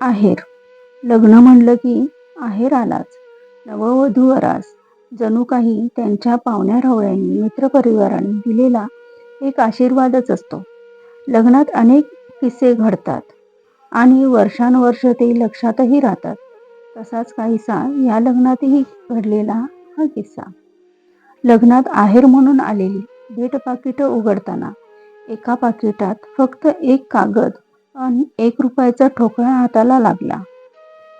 आहेर. लग्न म्हणलं की आहेर आलाच. नववधूवरास जणू काही त्यांच्या पाहुण्या रावळ्यांनी मित्रपरिवाराने दिलेला एक आशीर्वादच असतो. लग्नात अनेक किस्से घडतात आणि वर्षानुवर्ष ते लक्षातही राहतात. तसाच काहीसा या लग्नातही घडलेला हा किस्सा. लग्नात आहेर म्हणून आलेली भेट पाकिटं उघडताना एका पाकिटात फक्त एक कागद आणि एक रुपयाचा ठोकळा हाताला लागला.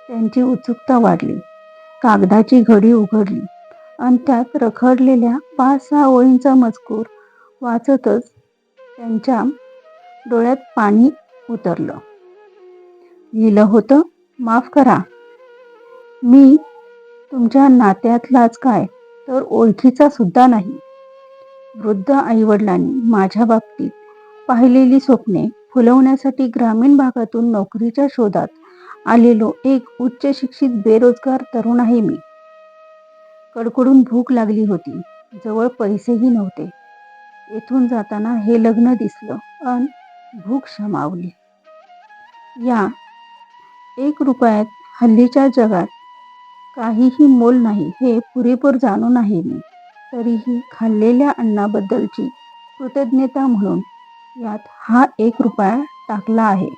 त्यांची उत्सुकता वाढली. कागदाची घडी उघडली आणि त्यात रखडलेल्या पाच सहा ओळींचा मजकूर वाचतच त्यांच्या डोळ्यात पाणी उतरलं. लिहिलं होतं माफ करा. मी तुमच्या नात्यातलाच काय तर ओळखीचा सुद्धा नाही. वृद्ध आईवडिलांनी माझ्या बाबतीत पाहिलेली स्वप्ने फुलवण्यासाठी ग्रामीण भागातून नोकरीच्या शोधात आलेलो एक उच्च शिक्षित बेरोजगार तरुण आहे मी. कडकडून भूक लागली होती. जवळ पैसेही नव्हते. येथून जाताना हे लग्न दिसलं अन भूक शमावली. या एक रुपयात हल्लीच्या जगात काहीही मोल नाही हे पुरेपूर जाणून आहे मी. तरीही खाल्लेल्या अन्नाबद्दलची कृतज्ञता म्हणून यात हा एक रुपया टाकला आहे.